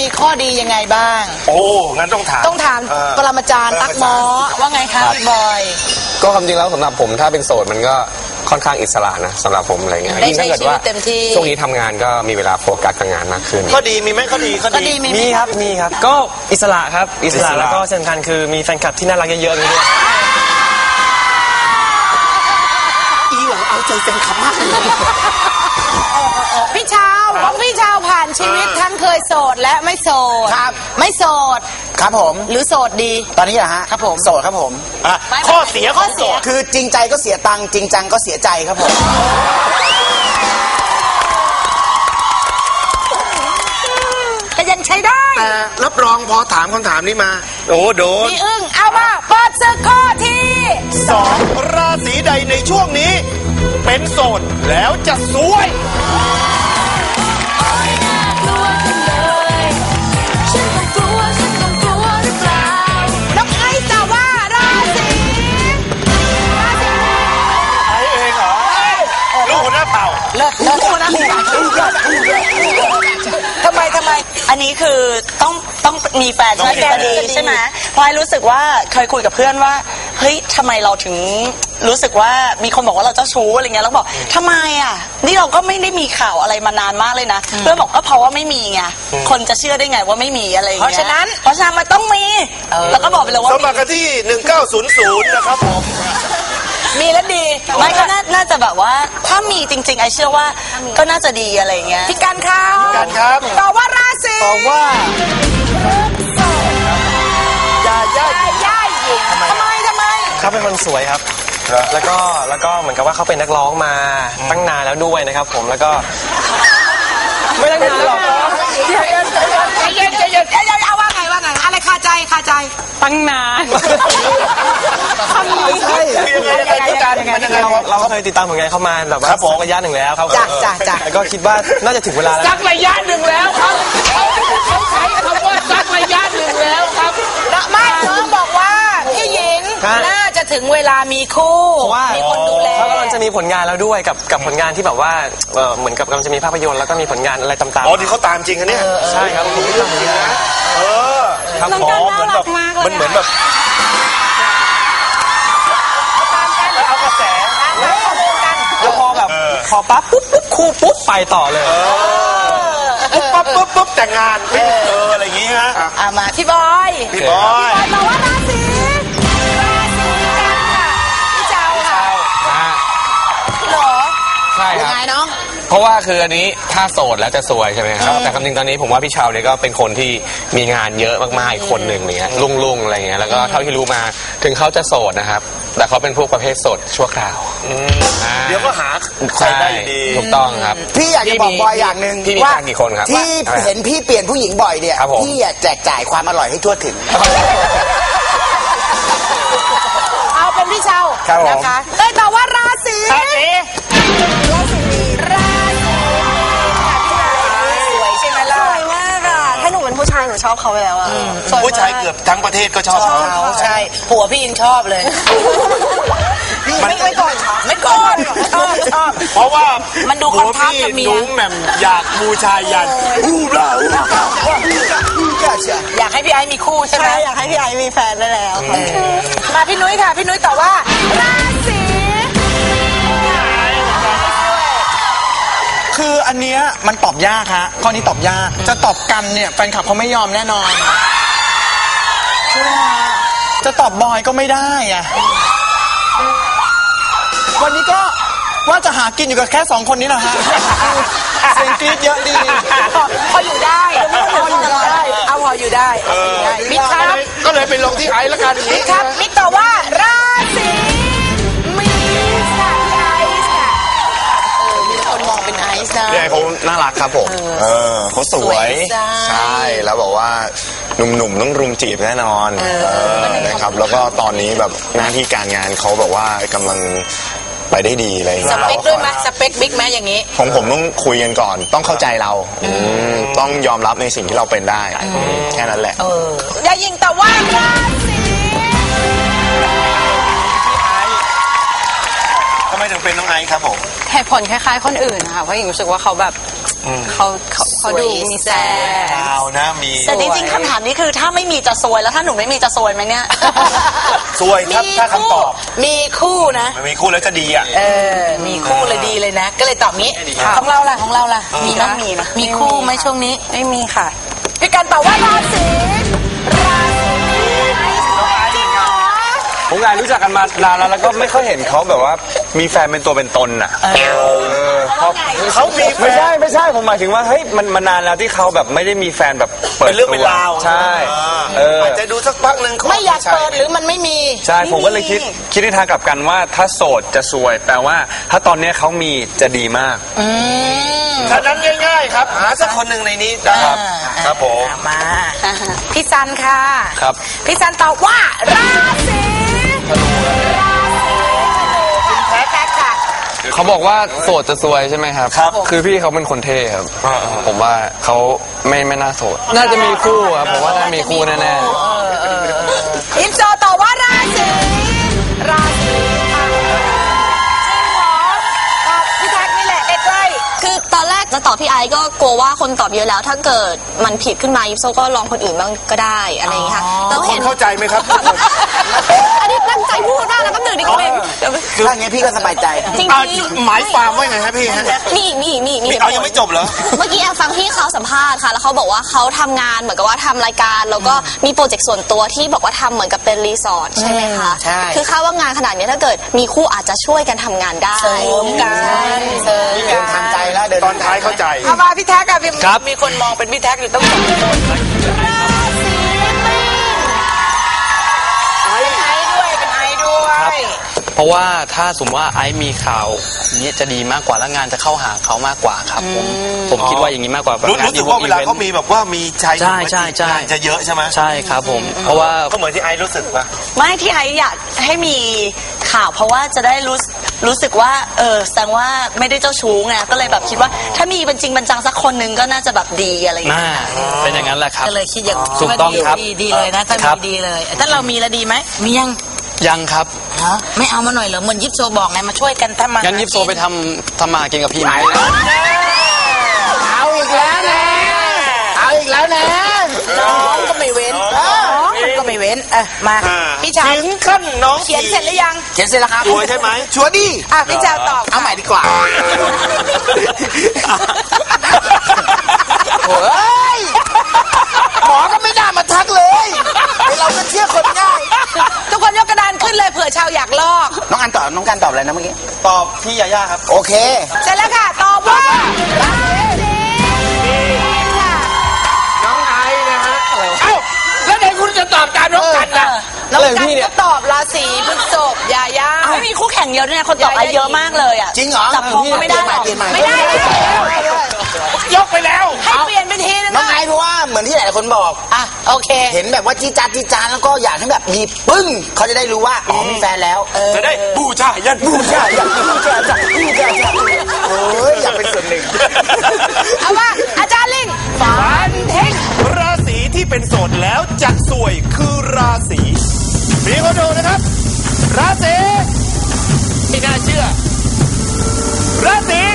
มีข้อดียังไงบ้าง โอ้ งั้นต้องถามต้องถามเออปรมาจารย์ตักหมอว่าไงคะพี่บอย ก็ความจริงแล้วสำหรับผมถ้าเป็นโสดมันก็ค่อนข้างอิสระนะสำหรับผมอะไรเงี้ยได้ยิ่งใช้ถ้าเกิดว่าชีวิตเต็มที่ ช่วงนี้ทำงานก็มีเวลาโฟกัสกับงานมากขึ้น ข้อดีมีไหมข้อดีข้อก็ดีดีมีไหมมีครับ มีครับ ก็อิสระครับ อิสอิสระระแล้วก็สำคัญคือมีแฟนคลับที่น่ารักเยอะๆอย่างนี้ด้วยอีหลังเอาใจแฟนคลับมากเลยพี่ชาวของพี่ชาวผ่านชีวิตทั้งเค ยโสดและไม่โสด ครับ ไม่โสด ครับผม หรือโสดดี ตอนนี้เหรอฮะครับผมโสดครับผมอะข้อเสีย ของโสดคือจริงใจก็เสียตังค์จริงจังก็เสียใจครับผมก็ยังใช้ได้ แต่รับรองพอถามคำถามนี้มา โอ้โดนพี่อึ้งเอามาเปิดศึกข้อที่สองราศีใดในช่วงนี้ เป็นโสดแล้วจะสวย นนี้คือต้องต้องมีแฟนใช่ไหมต้องมีแฟนจะดีจะดีใช่ไหมพลอยรู้สึกว่าเคยคุยกับเพื่อนว่าเฮ้ยทำไมเราถึงรู้สึกว่ามีคนบอกว่าเราเจ้าชู้อะไรเงี้ยแล้วบอกทำไมอะ นี่เราก็ไม่ได้มีข่าวอะไรมานานมากเลยนะเพื่อนบอกก็เพราะว่าไม่มีไงคนจะเชื่อได้ไงว่าไม่มีอะไรอย่งเพงี้ยราะฉะนั้น เพราะฉะนั้นมันต้องมีแล้วก็บอกไปเลยว่าสมัครกันที่ 1900 นะครับผม มีแล้วดีไม่ก็น่าน่าจะแบบว่าถ้ามีจริงๆไอเชื่อว่าก็น่าจะดีอะไรเงี้ย พี่กันครับพี่กันครับ ตอบว่ารา ศีตอบว่ายาย่าย่าหญิงทำไมทำไมเขาเป็นคนสวยครับครับ แล้วก็แล้วก็เหมือนกับว่าเขาเป็นนักร้องมาตั้งนานแล้วด้วยนะครับ ผมแล้วก็ ไม่ตั้งนานหรอกใจาใจคาใจตั้งนานทำไม่ใช่ยังไงยังไงพี่กันมันยังไงเราเราก็เคยติดตามผลงานเขามาแบบว่าครับผมสักระยะหนึ่งแล้วครับจ้ะจ้ะจ้ะแล้วก็คิดว่าน่าจะถึงเวลาแล้วสักระยะหนึ่งแล้วครับเขาใช้คำว่าสักระยะหนึ่งแล้วครับนะไม่น้องบอกว่าพี่หญิงฮะน่าจะถึงเวลามีคู่เพราะว่ามีคนดูแลเขากำลังจะมีผลงานแล้วด้วยกับกับผลงานที่แบบว่าเอ่อเหมือนกับกำลังจะมีภาพยนตร์แล้วก็มีผลงานอะไรตามๆอ๋อที่เขาตามจริงอันเนี้ยใช่ครับผมที่ทำผลงานเออ ครับอ๋อเหมือนแบบมันเหมือนแบบเอากระแสแล้วพอแบบพอปั๊บปุ๊บปุ๊บคู่ปุ๊บไปต่อเลยปุ๊บปั๊บปุ๊บปุ๊บแต่งงานไม่เจออะไรอย่างงี้ฮะเอามาพี่บอยพี่บอยตอบว่าราศีราศีกันค่ะพี่เจ้าค่ะพี่หรอใช่ยัคงรับไงน้อง เพราะว่าคืออันนี้ถ้าโสดแล้วจะสวยใช่ไหมครับ แต่คำจริงตอนนี้ผมว่าพี่เชาวเนี่ยก็เป็นคนที่มีงานเยอะมากๆอีกคนหนึ่งเนี้ยลุ่งๆอะไรเงี้ยแล้วก็เท่าที่รู้มาถึงเขาจะโสดนะครับ แต่เขาเป็นพวกประเภทโสดชั่วคราวอ่าเดี๋ยวก็หาใครใช่ได้อยู่ดี ถูกต้องครับ พี่อยากจะบอกบอยอย่างหนึ่งพี่มีว่าแฟนกี่คนครับที่ว่าเห็นพี่เปลี่ยนผู้หญิงบ่อยเนี่ยครับผม พี่อยากแจกจ่ายความอร่อยให้ทั่วถึง เอาเป็นพี่เชาครับผม นะคะเอ้ยตอบว่าราศีราศี ชายหนูชอบเขาไปแล้วอะสวยมกผู้ชายเกือบทั้งประเทศก็ชอบเขา เขาใช่ผัวพี่ยังชอบเลย มัน ไม่ก่อนไม่ก่อนชอบชอบ เพราะว่ามันดูคอนทราสต์กับเมีย หนูแหม่มอยากบูชายันอู้บลาอู้บลาอยากให้พี่ไอ้มีคู่ใช่ไหมใช่อยากให้พี่ไอซ์มีแฟนได้แล้วค่ะ มาพี่นุ้ยค่ะ พี่นุ้ยตอบว่ารา คืออันเนี้ยมันตอบยากฮะข้อนี้ตอบยาก จะตอบกันเนี่ยแฟนคลับเขาไม่ยอมแน่นอนใช่ไหมฮะจะตอบบอยก็ไม่ได้อะวันนี้ก็ว่าจะหากินอยู่กับแค่สองคนนี้แหละฮะเสียงกรี๊ดเยอะดี พออยู่ได้พออยู่ได้ เอาพออยู่ได้เอาพออยู่ได้มิกครับ ก็เลยไปลงที่ไอซ์ละกันอย่างมินี้กครับ มิกตอบว่ารา เขาน่ารักครับผม เออเขาสวย สวยจ้าใช่ แล้วบอกว่าหนุ่มๆต้องรุมจีบแน่นอนเออนะครับ แล้วก็ตอนนี้แบบหน้าที่การงานเขาแบบว่ากำลังไปได้ดีอะไรอย่างสเงี้ยเปคด้วยไหมสเปคบิ๊กไหมอย่างนี้ ของผมต้องคุยกันก่อน ต้องเข้าใจเราอืมต้องยอมรับในสิ่งที่เราเป็นได้ แค่นั้นแหละ เอออย่ายิงแต่ว่ารา ไมถึงเป็นน้องไอซ์ครับผม เหตุผลคล้าย ๆ คนอื่นนะคะเพราะหญิงรู้สึกว่าเขาแบบเขาเขาเขาขอดูมีแซ่ดาวนะมี แต่จริงๆคำถามนี้คือถ้าไม่มีจะซวยแล้วถ้าหนูไม่มีจะซวยไหมเนี่ยสวยถ้าถ้าคำตอบ มีคู่นะ มันมีคู่แล้วจะดีอะ เออ มีคู่เลยดีเลยนะ ก็เลยตอบงี้ของเราล่ะของเราล่ะมีนะมีนะมีคู่ไหมช่วงนี้ ไม่มีค่ะ พี่การตอบว่าราศีราศีจริงเหรอ ผมงานรู้จักกันมานานแล้วแล้วก็ไม่ค่อยเห็นเขาแบบว่า มีแฟนเป็นตัวเป็นตนอะเออเขาเขามีแฟไม่นใช่ไม่ใช่ผมหมายถึงว่าเฮ้ยมันมันนานแล้วที่เขาแบบไม่ได้มีแฟนแบบเปิดเป็นเรื่องตัวเป็นราวใช่เอออาจจะดูสักพักหนึ่งไม่อยากเปิดหรือมันไม่มี ใช่ผมก็เลยคิดคิดในทางกลับกันว่าถ้าโสดจะซวยแปลว่า ถ้าตอนเนี้ยเขามีจะดีมากฉะนั้นง่าย ๆ ครับหาสักคนหนึ่งในนี้นะครับครับผมมาพี่ซันค่ะครับพี่ซันตอบว่าราศีราศีคุณแท็กค่ะ เขาบอกว่าโสดจะซวยใช่ไหมครับ ครับคือพี่เขาเป็นคนเท่ครับ ผมว่าเขาไม่ไม่น่าโสด น่าจะมีคู่ครับผมว่าน่ามีคู่แน่ๆอิมโซตอบว่าราศีราศีค่ะจริงเหรอตอบพี่แท็กนี่แหละใกล้คือตอนแรกจะตอบพี่ไอซ์ก็กลัวว่าคนตอบเยอะแล้ว ถ้าเกิดมันผิดขึ้นมายิปโซก็ลองคนอื่นบ้างก็ได้อะไรอย่างเงี้ยค่ะแต่ทุกคเห็นนเข้าใจไหมครับอันนี้ ถ้าอย่างนี้พี่ก็สบายใจ จริงอะๆหมายความว่าไงฮะพี่ฮะมีอีกมีอีกมีอีกมีนี่อีก เอายังไม่จบเหรอ เมื่อกี้แอบฟังพี่เขาสัมภาษณ์ค่ะ แล้วเขาบอกว่าเขาทำงานเหมือนกับว่าทำรายการ แล้วก็มีโปรเจกต์ส่วนตัวที่บอกว่าทำเหมือนกับเป็นรีสอร์ทใช่ไหมคะใช่ คือคาดว่างานขนาดเนี้ยถ้าเกิดมีคู่อาจจะช่วยกันทำงานได้ๆเสริมกันเสริมเดิกันนทางใจแล้วเดินตอนท้ายเข้าใจ เอามาพี่แท็กอะพี่ครับ มีคนมองเป็นพี่แท็กอยู่ตั้งสองคน เพราะว่าถ้าสมมติว่าไอซ์มีข่าวนี้จะดีมากกว่าแล้วงานจะเข้าหาเขามากกว่าครับผมผมคิดว่าอย่างนี้มากกว่าแบบรู้งานรู้สึกว่าเวลาเขามีแบบว่ามีชายหญิงใช่ใช่ใช่จะเยอะใช่ไหมใช่ครับผม เพราะว่าก็เหมือนที่ไอซ์รู้สึกป่ะไม่ที่ไออยากให้มีข่าวเพราะว่าจะได้รู้รู้สึกว่าเออแสดงว่าไม่ได้เจ้าชู้ไงก็เลยแบบคิดว่า ถ้ามีเป็นจริงเป็นจังสักคนหนึงก็น่าจะแบบดีอะไรอย่างหน้าเงี้ยเป็นอย่างนั้นแหละครับก็เลยคิดอย่างถูกต้องครับดีดีเลยนะถ้าครัมีบดีเลยถ้าเรามีแล้วดีไหมมียัง ยังครับเหรอไม่เอามาหน่อยเหรอเหมือนยิปโซบอกไงมาช่วยกันทำมางั้นยิปโซไปทำทำมาหากินกับพี่ไหมเอาอีกแล้วนะเอาอีกแล้วนะน้องก็ไม่เว้นน้องก็ไม่เว้นเออมา พี่ชาวถึงขั้นน้องเขียนเสร็จหรือยังเขียนเสร็จแล้วครับชัวร์ใช่ไหมชัวร์ดิอะพี่ชาวตอบเอาใหม่ดีกว่า องอันตอบน้องการตอบอะไรนะเมื่อกี้ ตอบพี่ยาย่าครับ โอเค เสร็จแล้วค่ะ ตอบว่าราศีค่ะ น้องไอซ์นะฮะ เอ้า แล้วไหนคุณจะตอบตามน้องกันล่ะ น้องกันก็ตอบราศีพฤษภยาย่า ไม่มีคู่แข่งเยอะด้วยนะคนตอบไอเยอะมากเลยอะจริงเหรอจับพงก็ไม่ได้หรอกเปลี่ยนใหม่ไม่เปลี่ได้ยนใหม่ยกไปแล้ว ให้เปลี่ยนไปทีนึงน้องไอซ์เพราะว่าเหมือนที่หลายคนบอก อะโอเค เห็นแบบว่าจีดจานจีดจานแล้วก็อยากให้แบบมีปึ้งเขาจะได้รู้ว่าอ๋อมีแฟนแล้วจะได้บูชายันบูบูชาอยากบูชาอยากบูชาอยากโอ้ยอยากเป็นส่วนหนึ่ง เอาว่าอาจารย์ลิงฟันเทงราศีที่เป็นโสดแล้วจะสวยคือราศีมีคนดูนะครับ ราศีไม่ น่าเชื่อราศี